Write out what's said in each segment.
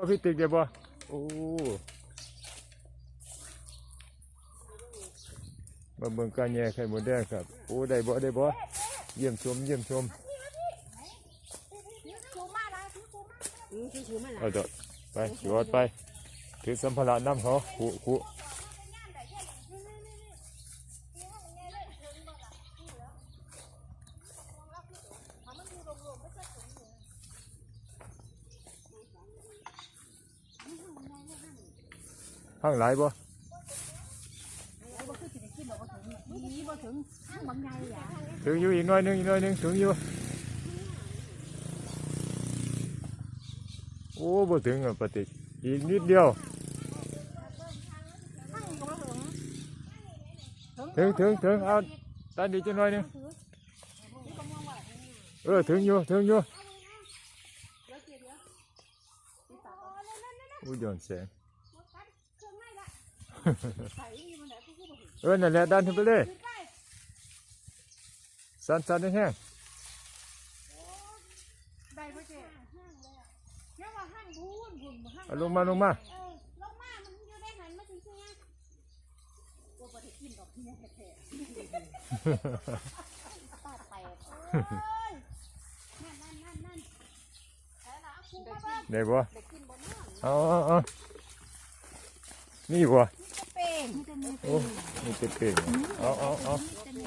บ่พี่ติ๊กได้บ่โอ้มาเบิ่งการแย่ไข่มดแดงครับ โอ้ ได้บ่ได้บ่เยี่ยมชม เยี่ยมชมอืมชูๆมาละเอาจอดไปจอดไป ถือสัมภาระนำเขาคุคุข้างหลายบ่นี่บ่ถึงห้างบางใหญ่อะถึงอยู่อีกหน้อยหนึงอีกหน้อยหนึงถึงอยู่โอ้บ่ถึงอะปฏิกอีกนิดเดียวห้างก็บ่ถึงถึงถึงถึงเอาตันดีจังหน่อยหนึงเออถึงอยู่ถึงอยู่อู้ย้อนแสง เออนั่นแหละดันขึ้นไปเลยสั่นสั่นแห้งได้บ่เจ๊เนี่ยว่าห้างพูนพุ่นบ่ห้างๆเอาลงมาลงมาเออลงมามันอยู่ได้หันมาถึงเสียบ่บ่ได้กินดอกเนี่ยแท้ๆตาแตกเอ้ยนั่นนั่นนั่นนั่นเอาล่ะเอาคู่มาเบิ่งได้บ่ได้กินบ่เนาะเอาเอาเอานี่บ่จะเป็นจะมี โอ้นี่เป็นเป็นเอาเอาเอาจะมี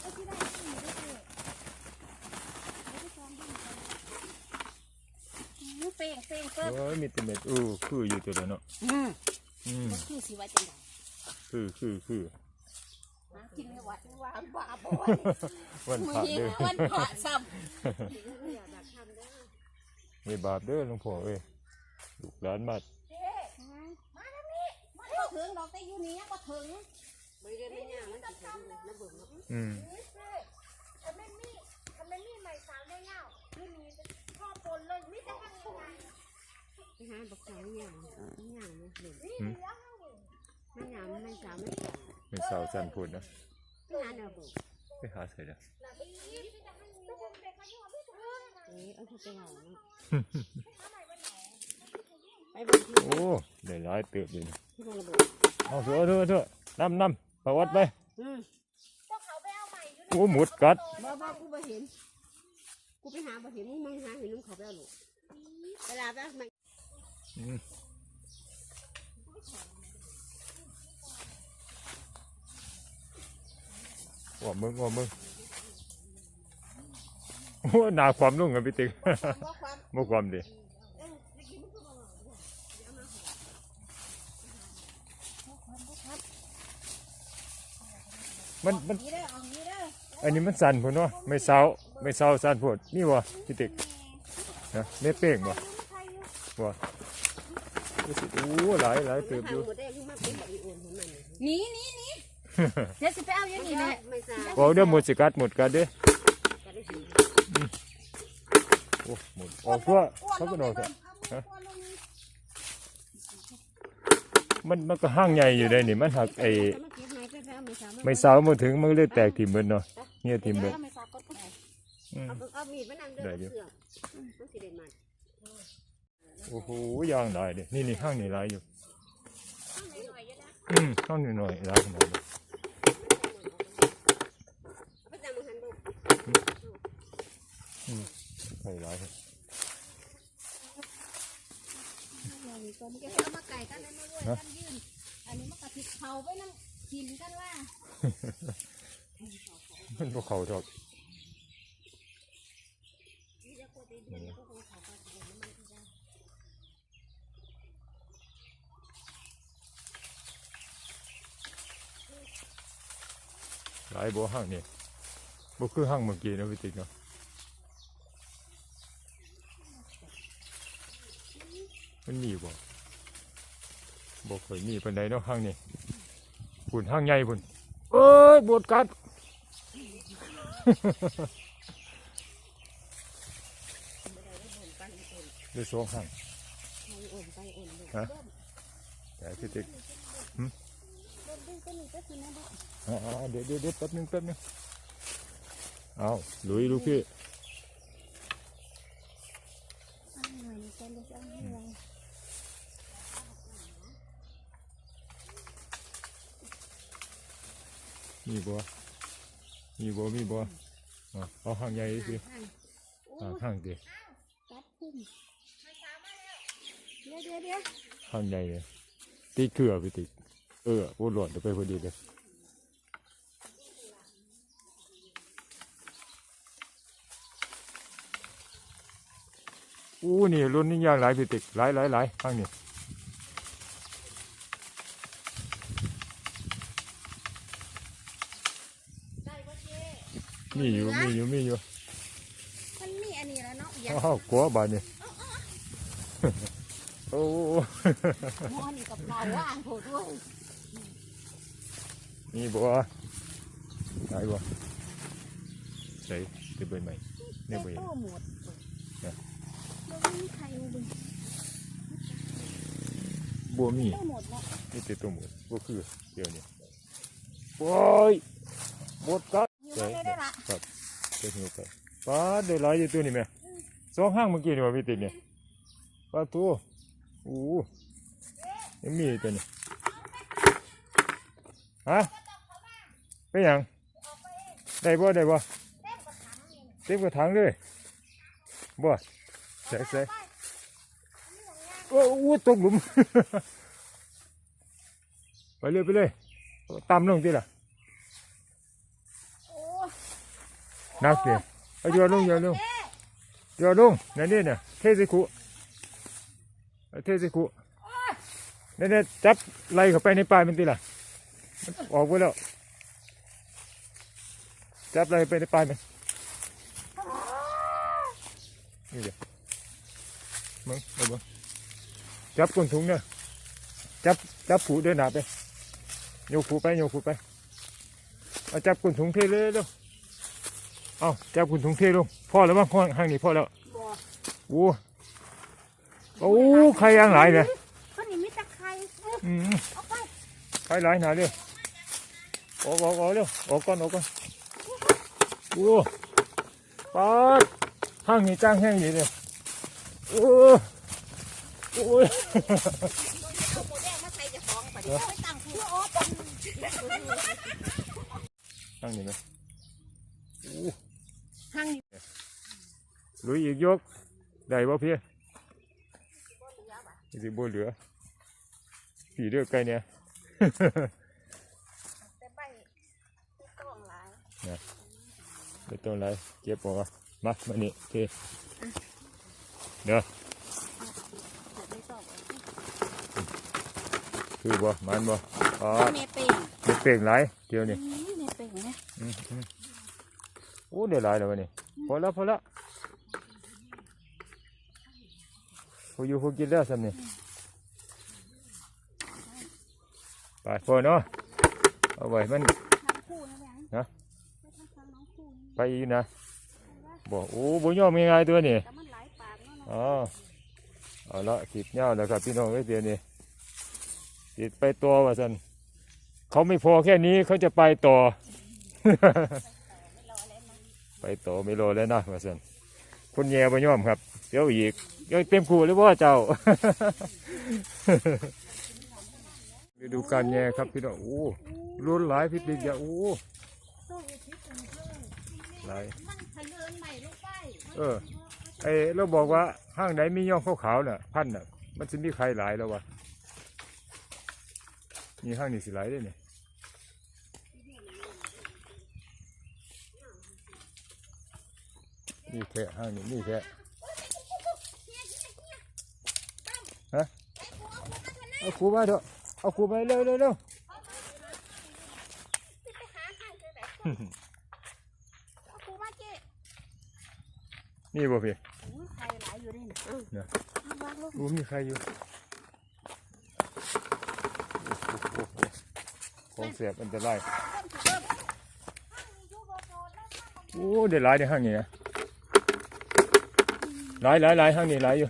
เอาที่ได้ที่อยู่ได้เจ๊เป้งเป้งเปิ้ลโอ้ยมีแต่เม็ดอู้คืออยู่ตัวเดียวเนาะอืมอืมคือสิว่าจังไดคือคือคือหากินในวัดว่าบ้าบ่วันมื้พอระนี้เด้อวันพระซ้มีบาปเด้อหลวงพ่อเอ้ยลูกหลานมาำมาทางนี้มาบ่ ถึงดอกแต่อยู่นี่ยังบ่ถึงบ่ได้ไม่ยากมันสิถึงนะเบิ่งเนาะอืมถ้าไม่มีถ้าไม่มีใหม่สาวได้ยาวคือนี่พ่อปนเลยมีแต่ทางนี้ไปหาบักสาวย่างย่างเนี่ยเด็กอืมไม่ยามไม่สาวไม่สาวเป็นสาวจันพูดนะไม่หาดอกบุกไปหาใส่ละเอ้เอาไปเอาเนาะไปเบิ่งที่ โอ้ได้หลายเติบอยู่นี่ที่ระบบเอาเถอะเถอะเถอะนำนำประวัติไปอืมโอ้หมุดกัดบ่บ่กูบ่เห็น กูไปหาบ่เห็นมึงมึงหาเห็นมึงเขาไปเอาลูกเวลาไปเอามันอืมว่ามึงว่ามึงโอ้หนาความนุ่งกันพี่ติ๊กบ่ความบ่ความดี มันมันนี่เด้อเอานี่เด้ออันนี้มันสั่นพุ่นเนาะไม่เศร้าไม่เศร้าสั่นพุ่นนี่วะพี่ติ๊กนะเม็ดเป้งบ่บ่รู้สึกโอ้หลายหลายเติบอยู่หมดได้ยังมาเป็นแบบอีโอนของมันนี่นี่นี่เดี๋ยวสิไปเอาอย่างนี้แหละไม่ทราบบอกเดี๋ยวหมดสิกัดหมดกัดเด้จะได้เห็นโอ้หมดออกทั่วเขาก็นอกเถอะฮะมันมันก็ห้างใหญ่อยู่ได้นี่มันหักไอ้ ไม่ทราบไม่เศร้ามาถึงมันเลยแตกถิ่มเบิดเนาะเงี้ยถิ่มเบิดไม่ทราบก็ไปอืมเอาเอามีดมานั่งเดินเสือกมันสิได้มันโอ้โหยางหลายเด้นี่นี่ห้างนี่หลายอยู่เอาหน่อยๆนะอืมห้างนี่หน่อยหลายขนาดนี้เอาไปจำมันหันดูใส่หลายครับก็มันจะเอามาไก่กันนั่นด้วยกันยืนอันนี้มันกระติกเผาไปนั่ง กินกันว่ามันบ่เขาดอกหลายบ่ห้างนี่บ่คือห้างเมื่อกี้นะพี่ติ๊กเนาะมันมีบ่บ่เคยมีปานใดเนาะห้างนี่ พุ่นห้างใหญ่พุ่นเอ้ยบดกัดด้วยสองห้างโอนไปโอนเลยฮะแต่พี่ติ๊กเดินดึงก็มีก็คือนั่นแหละอ่าๆเดี๋ยวเดี๋ยวเดี๋ยวแป๊บนึงแป๊บนึงเอาลุยลูกพี่ หน่อยแกนจะเอาให้ไวมีบ่มีบ่มีบ่อ๋อเอาห่างใหญ่สิห่างห่างห่างดิตัดพุ่มเดี๋ยวเดี๋ยวเดี๋ยวห่างใหญ่เลยติดเกลือไปติดเออโอ้หลอดเดี๋ยวไปพอดีเลยอู้นี่รุ่นนี้ยางหลายพี่ติกหลายหลายหลายข้างนี้ ได้ปะเจ๊ มีอยู่มีอยู่มีอยู่มันมีอันนี้แล้วเนาะอย่าอ้าวกลัวบาดนี่โอ้หม้อนี่กับเราว่างโผล่ด้วยมีบ่หลายบ่ใส่เดี๋ยวเบิ่งใหม่เนี่ยเบิ่งโต้หมดเนี่ยแล้วไม่มีใครมาดูบัวมีโต้หมดเนาะนี่ติดตัวหมดบ่คือเดี๋ยวนี้โอ้ยหมดกัด อยู่ไม่ได้ได้ละครับเดี๋ยวหิวไปป้าดได้หลายอยู่ตัวนี่แม่สองห้างเมื่อกี้นี่ว่าพี่ติดเนี่ยป้าตัวโอ้ยังมีตัวนี่ฮะเป็นหยังได้บ่ได้บ่เต็มกระถางเลยบ่ใส่ใส่โอ้โหตกหลุม ไปเลยไปเลยตามลงที่ละ โอ้ นักเลยเอาโยนลงโยนลงโยนลงนั่นนี่เนี่ยเทสิคุเอาเทสิคุนั่นเนี่ยจับไล่เข้าไปในป่ามันทีละมันออกไปแล้ว จับไล่ไปในป่ามันนี่เดี๋ยวมึงเอาบ่จับก้นถุงเนี่ยจับจับผูเดินหนาไปโยกผูไปโยกผูไปเอาจับก้นถุงเทเลยเร็ว เอาจับคุณถุงเทลงพ่อแล้วมั้งข้างข้างนี้พ่อแล้วบ่โอ้โอ้ใครยางหลายเลยคนนี้มีตะไคร้เอ้ยอืมเอาไปใครหลายหนาเร็วออกออกออกเร็วออกก่อนออกก่อนโอ้ปาดห้างนี้จ้างแห้งอยู่เลยโอ้โอ้ยเอาหมูแดงมาใส่จะฟ้องไปดิไม่ตั้งผู้โอ๊ตห้างนี้ไหมโอ้ หั่งลุยอีกยก ได้บ่เพี่นี่สิบ่เหลือผีเลือกไก่เนี่ยแต่ใบไม่ต้องหลายไม่ต้องไรเก็บออกมามามานี่โอเคเดี๋ยวไม่ต้องคือบ่มันบ่อ๋อเมเป่งมันเปล่งหลายเดี๋ยวนี่เมเป่งนะอืมอืม โอ้เดี๋ยวหลายแล้ววะนี่พอแล้วพอแล้วพออยู่พอกินแล้วสำนี่ไปพอเนาะเอาไว้มันนะไม่ทำทำน้องคู่ไปอีกนะบอกโอ้บ่ยอมง่ายตัวนี่อ๋อเอาละขีดเงาแล้วครับพี่น้องไว้เดียวนี้ขีดไปตัวว่าสันเขาไม่พอแค่นี้เขาจะไปต่อ ไปโตไม่รอแล้วนะว่าสันคนแย่บ่ยอมครับเดี๋ยวอีกยังเต็มขู่เลยว่าเจ้าฤดูการแย่ครับพี่น้องโอ้รุนหลายพี่ติ๊กอย่าโอ้หลายเลินใหม่ลูกไปเออไอเราบอกว่าห้างไหนมีย่องขาวๆน่ะพันน่ะ มันจะมีใครหลายแล้ววะมีห้างนี่สิหลายด้วยเนี่ย นี่แค่ห้างนี่นี่แค่ฮะเอาครูมาเถอะเอาครูมาเร็วเร็วเร็วไปหาข้างคือไหนเอาครูมาเจ๊นี่บ่พี่โอ้ยใครหลายอยู่นี่นะเนี่ยเอาวางลงรู้มีใครอยู่โอ้โหของเสียบอันตรายโอ้เดี๋ยวหลายในห้างนี้นะ หลายหลายหลายห้างนี้หลายอยู่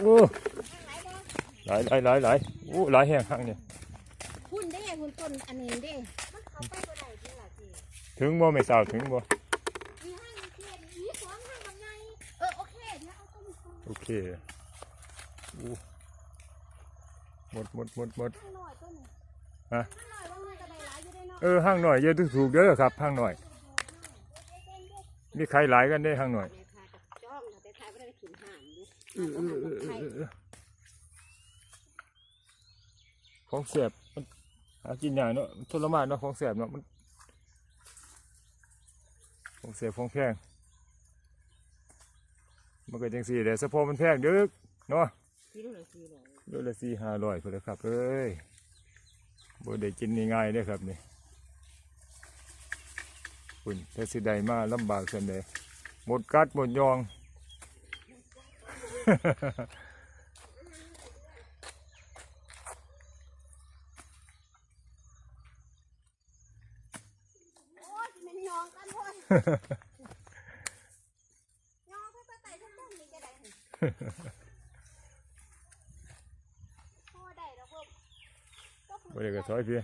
โอ้หลายหลายหลายหลายโอ้หลายแห่งห้างนี้หุ่นเด้หุ่นต้นอันนี้เด้มันเข้าไปบ่ได้จริงล่ะเจ๊ถึงบ่ไม่สาวถึงบ่มีห้างมีเทียนมีสองห้างกับไงเออโอเคอู้หมดหมดหมดหมดข้างหน่อยตัวนี้ฮะข้างหน่อยว่ามันกระไดหลายอยู่ได้เนาะเออห้างหน่อยเยอะถูกๆเด้อครับห้างหน่อย มีใครหลายกันได้ห้างหน่อยแม่ทายกับจ้องแต่ทายไม่ได้ขินห่านอยู่เออเออเออเออเออเออของเสียบมันหากินอย่างเนาะมันทรมานเนาะของเสียบเนาะมันของเสียบของแพงมันก็จังสี่แต่สะโพกมันแพงเด้อเนาะกิโลละสี่ร้อยโลละสี่ห้าร้อยพอแล้วครับเอ้ยบ่ได้กินง่ายๆเด้อครับนี่ คุณแต่สิได้มาลำบากเช่นใดหมดกัดหมดยอง โอ้ยมันยองกันพ่นยองไปไปไต่ทั้งต้นนี่จะได้หนิพ่อได้แล้วเพิ่มก็คือบ่ได้ก็ซอยพี่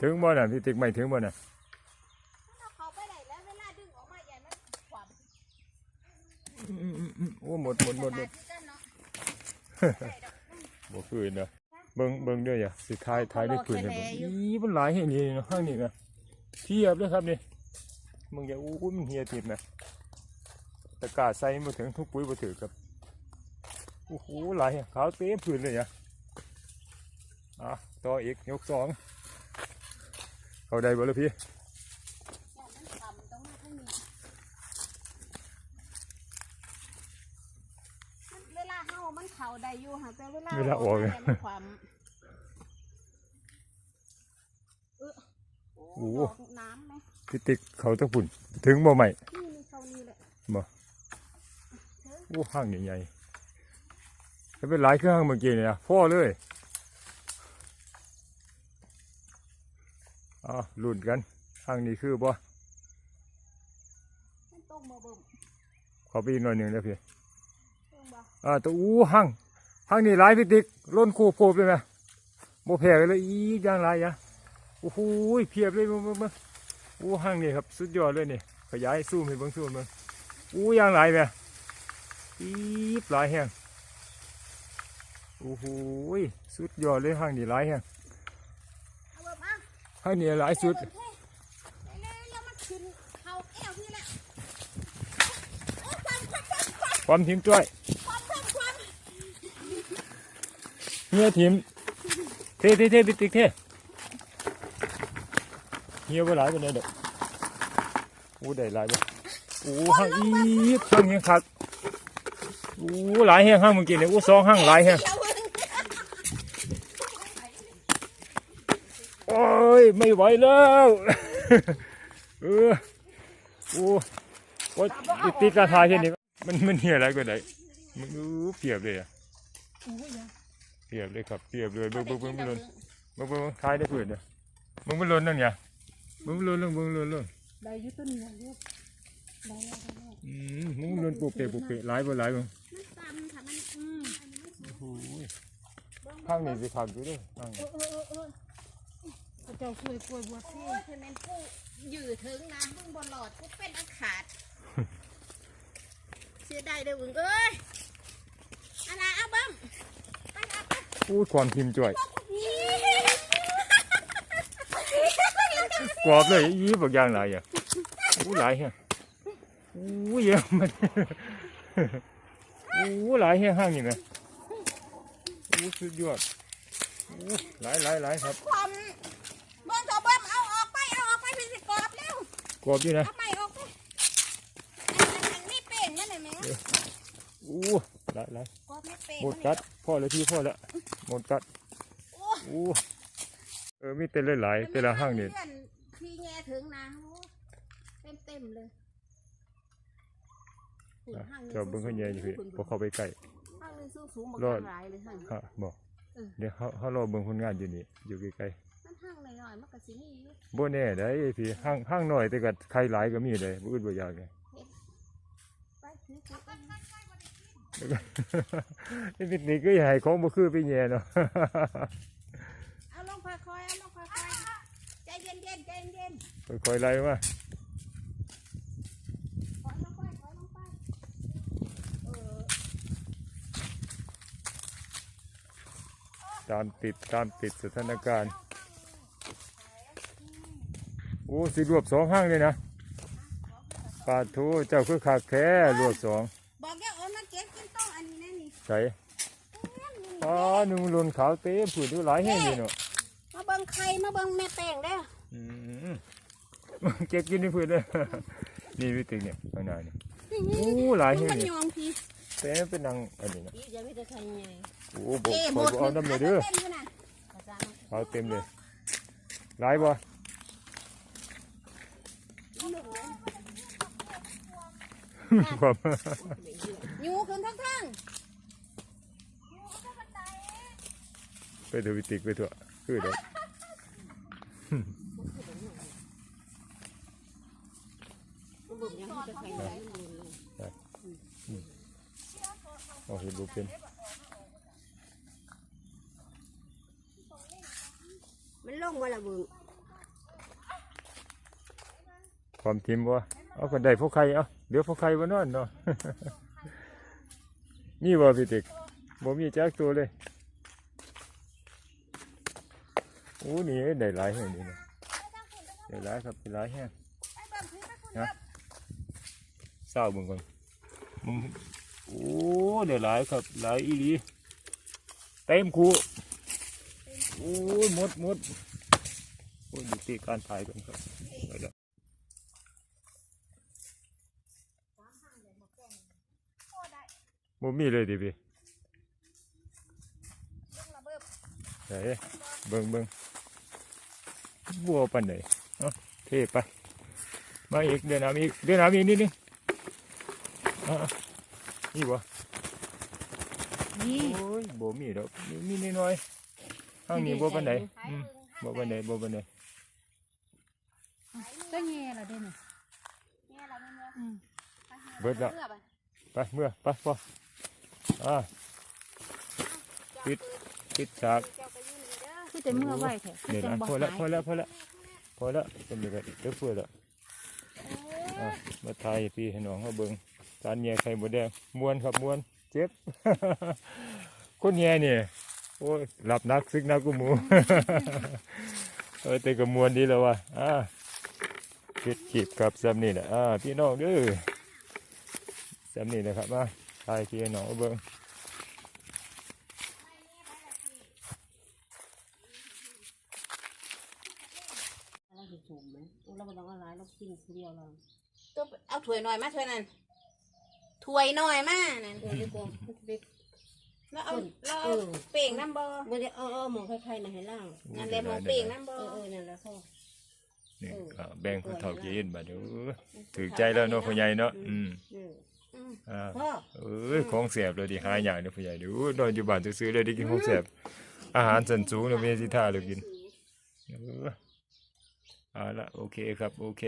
ถึงบ่น่ะพี่ติ๊กไม่ถึงบ่น่ะ ถ้าเขาไปได้แล้วเวลาดึงออกมาใหญ่มันความ โอ้หมดหมดหมดหมดที่กันเนาะบ่คืนเนาะเบิ่งเบิ่งเด้ออย่าสิทายทายได้คืนให้เบิ่งอีมันหลายแห่งนี้เนาะข้างนี้นะเทียบเลยครับนี่มึงอย่าอู้ยมันเฮียติดนะตะกร้าใส่บ่ถึงทุกปุ๋ยบ่ถือครับโอ้โหหลายแห่งขาวเต็มพื้นเลยอะอะต่ออีกยกสองเข้าได้บ่ล่ะพี่ อย่างมันความต้องมาข้างนี้มันเวลาเฮามันเข่าได้ อยู่ค่ะแต่เวลาเวลาออกเนี่เนี่ยยมันความเออโอ้โอ้ดอกน้ำไหมพี่ติ๊กเขาตะปุ่น ถึงบ่ใหม่นี่มีเขานี่แหละโอ้ห้างใหญ่ๆจะเป็นหลายเครื่องเมื่อกี้เนี่ยนะพ่อเลยอ่าลุ่นกันห้างนี้คือบ่มันต้มมาเบิ่มขอไปอีกหน่อยหนึ่งนะพี่ ต้มบ่อ่าแตัวอู้ห้าง ห้างนี้หลายพี่ติ๊กล้นคู่โพบเลยนะโมแพ้กันเลยอีกอย่างหลายอยางโอ้โหเพียบเลยมึงมึงมึงอู้ห้างนี้ครับสุดยอดเลยนี่ขยายซูมให้เบิ่งซูมเบิ่งอู้อย่างหลายแม่อีบหลายแห้งโอ้โหสุดยอดเลยห้างนี้หลายแห้งห้างนี้หลายสุดความทิมจ้วย ความความความ เฮียทิมเท่เท่เท่พี่ติ๊กเท่เฮียว่าหลายเป็นไงเด็กอู้ได้หลายบ่อู้ห้างอีบห้างเฮียคักอู้หลายแห้งห้างเมื่อกี้เนี่ยอู้สองห้างหลายแห้งเดี๋ยโอ้ยไม่ไหวแล้วเอออู้ว่าติ๊กกระทายแค่นี้มันมันเฮียอะไรก็ได้มันอู้เปียบเลยอะ เปียบเลยครับเปียบเลยเบิ่งเบิ่งเบิ่งเบิ่งมึงมึงทายได้ผืนเนี่ยมึงไม่ล้นนั่นไงมึงไม่ล้นเรื่องมึงล้นเรื่องได้อยุต้นนี้ลูกได้แล้วได้แล้วอืมมึงล้นปุกเปะปุกเปะหลายบ่หลายมึงมันตำค่ะมันอืมโอ้โหข้างนี้สิขังอยู่เด้วยข้างเอนี้อเออเออเออพระเจ้าช่วยกล้วยบัวที่เพื่อนแม่นผู้ยืดถึงนะมึงบอลหลอดกูเป็นอันขาดเสียดายเด้อมึงเอ้ยอะไรเอาเบิ้มไปเอาไป พูดความพิมพ์จ่วยนี่กรอบเลยยี่บอกอย่างหลายอะอู้หลายแฮะอู้เยอะมันอู้หลายแฮะห้างนี่ไหมอู้สุดยอดอู้หลายหลายหลายครับความเบิ้งเถอะเบิ้มเอาออกไปเอาออกไปพี่สิกรอบเร็วกรอบด้วยนะเอาไปออกไปอันนี้เป่งนั่นไหมอู้ หลายหลายกรอบไม่เป่งหมดกัดพ่อเลยพี่พ่อแล้วหมดกัดโอ้อู้เออมีแต่หลายๆแต่ละห้างนี่เพื่อนพี่แง่ถึงนะเต็มเต็มๆเลยอะเจ้าเบิ่งเขาแย่อยู่พี่พอเข้าไปใกล้ห้างนึงสูงสูงบางรอดหลายเลยห้างฮะบอกเออเดี๋ยวเขาเขารอเบิ่งผลงานอยู่นี่อยู่ใกล้มันห้างหน่อยๆมันก็สิมีอยู่ๆบ่แน่ได้พี่ห้างห้างน้อยแต่ก็ใครหลายก็มีเลยบ่อื่นบ่อยากไงไปถือ ถือไปนี่ปิดนี่ก็อย่าให้ของบ่คือไปแย่เนาะเอาลงค่อยๆเอาลงค่อยๆใจเย็นๆใจเย็นค่อยๆไล่มาๆถอยลงไปถอยลงไปเออตามติดตามติดสถานการณ์โอ้สิรวบสองห้างเลยนะปาทูเจ้าคือขาดแค่รวบสอง ใส่อ๋อนุ่งลนขาวเต้ผืนดูหลายแห้งเลยเนาะมาเบิ่งไข่มาเบิ่งแม่แป้งเด้ออืมเก็บกินในผืนเลยนี่วิติกเนี่ยข้างหน้านี่โอ้หลายแห้งมันนี่ยองพี่แต่เป็นนางอันนี้นะอีจะมีแต่ไข่ใหญ่โอ้บอกเอ้หคมอยดบ่เอาน้ำเลยเด้อเต้นอยู่น่ะภาษาเอาเต็มเลยหลายบ่ความอยู่ขึ้นทั้งทั้ง ไปเถอะวิติกไปเถอะคือเด้อมันบ่ยังมีแต่ไข่ใหญ่มันบ่เลยเอาเห็นบ่เป็นมันลงมาละบึงความทิมบ่เอาคนใดพวกใครเอาเดี๋ยวพวกใครบ่นอนเนาะมีบ่วิติกบ่มีจักตัวเลยโอ้นี่ได้หลายแห่งนี่นะได้หลายครับได้หลายแห่งนะเศร้าเบิ่งก่อนมึงโอ้เดี๋ยวหลายครับหลายอีหลีเต็มคูโอ้ยหมดหมดโอ้ยดูตีการถ่ายกันครับได้บ่มีเลยดิพี่ไหนเบิ่งเบิ่ง บัวปันไหนเอาเทไป มาอีกเดินน้ำอีกเดินน้ำอีกนิดนึงอะๆนี่บ่นี่โอ้ยบ่มีดอกมีมีนิดหน่อยข้างนี้บ่ปานใดอืมบ่ปานใดบ่ปานใดก็แย่ละเด้นี่เนี่ยเราเนี่ยอืมเบิดละเมื่อบ่ไปเมื่อไปพออ่าปิดปิดฉาก แต่เมื่อไหวแท้นี่นะพอละพอละพอละพอละเป็นแบบเดี๋ยวเพื่อละอะมาถ่ายให้พี่ให้น้องเขาเบิ่งการแย่ไข่หมดแดงม้วนครับม้วนเจ็บคนแย่นี่โอ้ยหลับนักซึกนักกูหมูเออแต่ก็มวนดีแล้วว่ะอ่าคิดขีบกับซ้ำนี่แหละอ่าพี่น้องเด้อซ้ำนี่นะครับมาถ่ายพี่ให้น้องเอาเบิ่ง เราสิสูงไหมเราบ่ต้องเอาหลาย เรากินคนเดียวเราตัวเอาถ้วยหน่อยมาถ้วยนั้นถ้วยหน่อยมานั่นเดี๋ยวเดี๋ยวมันสิไปแล้วเอาแล้วเอเอาอเป่งน้ำบ่บ่ได้เอาเอาหมองไข่ๆน่ะให้ล่างนั่นแหละหมองเป่งน้ำบ่เออเออนั่นแหละพ่อนี่ก็แบ่งคนเฒ่าเย็นบัดเด้อถือใจแล้วเนาะพ่อใหญ่เนาะอืมเอออืมอ่าพ่อเอ้ยของแสบเลยดิหาอย่างเด้อพ่อใหญ่ดูนอนอยู่บ้านซื้อๆเลยได้กินของแสบอาหารสันสูงเนาะไม่ใช่สิท่าเลยกินเออเอาละโอเคครับ โอเค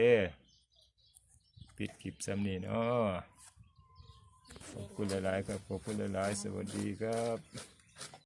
ปิดคลิปซ้ำนี่เนาะขอบคุณหลาย ๆ ครับ ขอบคุณหลาย ๆ สวัสดีครับ